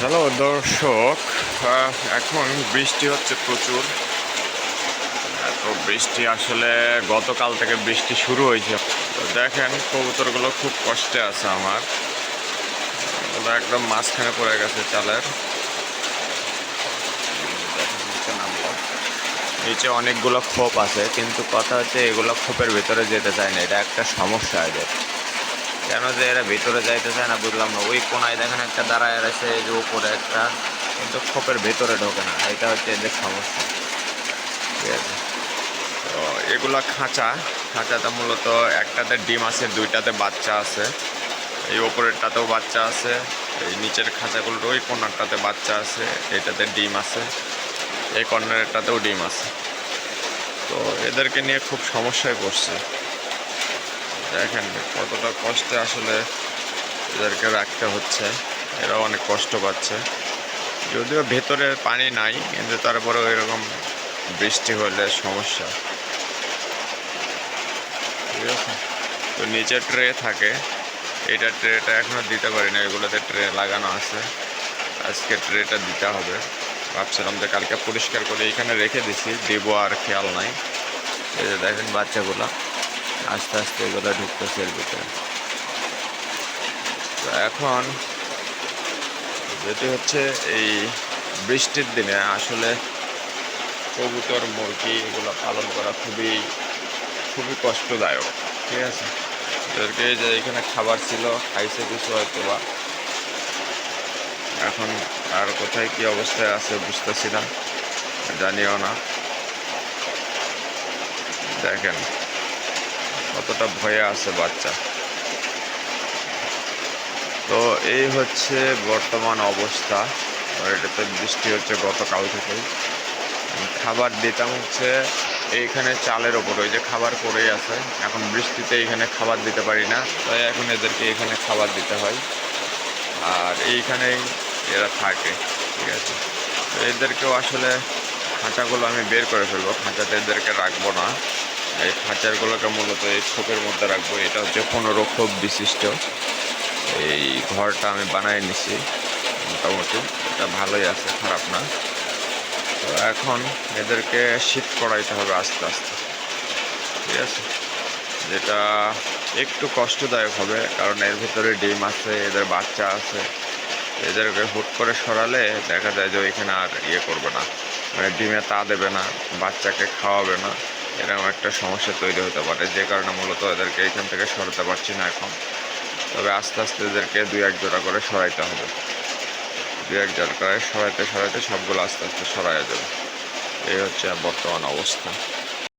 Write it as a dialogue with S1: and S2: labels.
S1: Hello দর্শক এখন বৃষ্টি হচ্ছে প্রচুর। এত বৃষ্টি আসলে গতকাল থেকে বৃষ্টি শুরু হয়েছে। তো দেখেন, কবুতরগুলো খুব কষ্টে আছে আমার। ওগুলো একদম মাঝখানে পড়ে গেছে চালের। নিচে অনেকগুলো খোপ আছে, কিন্তু কথা হচ্ছে এগুলো খোপের ভিতরে যেতে চায় না, এটা একটা সমস্যা এদের। কেন যে এরা ভিতরে যাইতে চায় না বুঝলাম না। ওই কোনায় দেখেন একটা দাঁড়ায় আছে যে উপরে একটা, কিন্তু খোপের ভেতরে ঢোকে না। এটা হচ্ছে এদের সমস্যা। ঠিক আছে? তো এগুলো খাঁচা। খাঁচাতে মূলত একটাতে ডিম আছে, দুইটাতে বাচ্চা আছে। এই ওপরেরটাতেও বাচ্চা আছে, এই নিচের খাঁচাগুলোর ওই কোনারটাতে বাচ্চা আছে, এটাতে ডিম আছে, এই কর্নারেরটাতেও ডিম আছে। তো এদেরকে নিয়ে খুব সমস্যায় পড়ছে। দেখেন কতটা কষ্টে আসলে এদেরকে রাখতে হচ্ছে। এরা অনেক কষ্ট পাচ্ছে। যদিও ভেতরে পানি নাই, কিন্তু তারপরেও এরকম বৃষ্টি হলে সমস্যা। ঠিক আছে? তো নিচে ট্রে থাকে। এটা ট্রেটা এখনও দিতে পারি না এগুলোতে ট্রে লাগানো আছে। আজকে ট্রেটা দিতে হবে। ভাবছিলাম যে কালকে পরিষ্কার করে এখানে রেখে দিছি। দেবো আর খেয়াল নাই। এই যে দেখেন বাচ্চাগুলা। আস্তে আস্তে এগুলো ঢুকতেছে এর ভিতরে। তো এখন যেটি হচ্ছে এই বৃষ্টির দিনে আসলে কবুতর, মুরগি এগুলো পালন করা খুবই খুবই কষ্টদায়ক, ঠিক আছে? এদেরকে যে এখানে খাবার ছিল, খাইছে কিছু হয়তো বা এখন আর কোথায় কি অবস্থায় আছে বুঝতেছি না, জানিও না। দেখেন কতটা ভয়ে আছে বাচ্চা। তো এই হচ্ছে বর্তমান অবস্থা। এটাতে বৃষ্টি হচ্ছে গতকাল থেকেই। খাবার দিতাম হচ্ছে এইখানে চালের ওপর, ওই যে খাবার পড়েই আছে। এখন বৃষ্টিতে এইখানে খাবার দিতে পারি না, তাই এখন এদেরকে এখানে খাবার দিতে হয়। আর এইখানেই এরা থাকে, ঠিক আছে? এদেরকেও আসলে খাঁচাগুলো আমি বের করে ফেলব, খাঁচাতে এদেরকে রাখব না। এই খাঁচারগুলোকে মূলত এই খোপের মধ্যে রাখব। এটা হচ্ছে পনেরো খোপ বিশিষ্ট। এই ঘরটা আমি বানিয়ে নিছি, মোটামুটি। এটা ভালোই আছে, খারাপ না। তো এখন এদেরকে শীত করাইতে হবে আস্তে আস্তে। ঠিক আছে? যেটা একটু কষ্টদায়ক হবে, কারণ এর ভিতরে ডিম আছে, এদের বাচ্চা আছে। এদেরকে হুট করে সরালে দেখা যায় যে ওইখানে আর ইয়ে করবে না। মানে ডিমে তা দেবে না, বাচ্চাকে খাওয়াবে না। এরকম একটা সমস্যা তৈরি হতে পারে, যে কারণে মূলত এদেরকে এখান থেকে সরাতে পারছি না এখন। তবে আস্তে আস্তে এদেরকে দুই এক জোড়া করে সরাইতে হবে। দুই এক জোড়া করে সরাইতে সরাইতে সবগুলো আস্তে আস্তে সরাইয়া যাবে। এই হচ্ছে বর্তমান অবস্থা।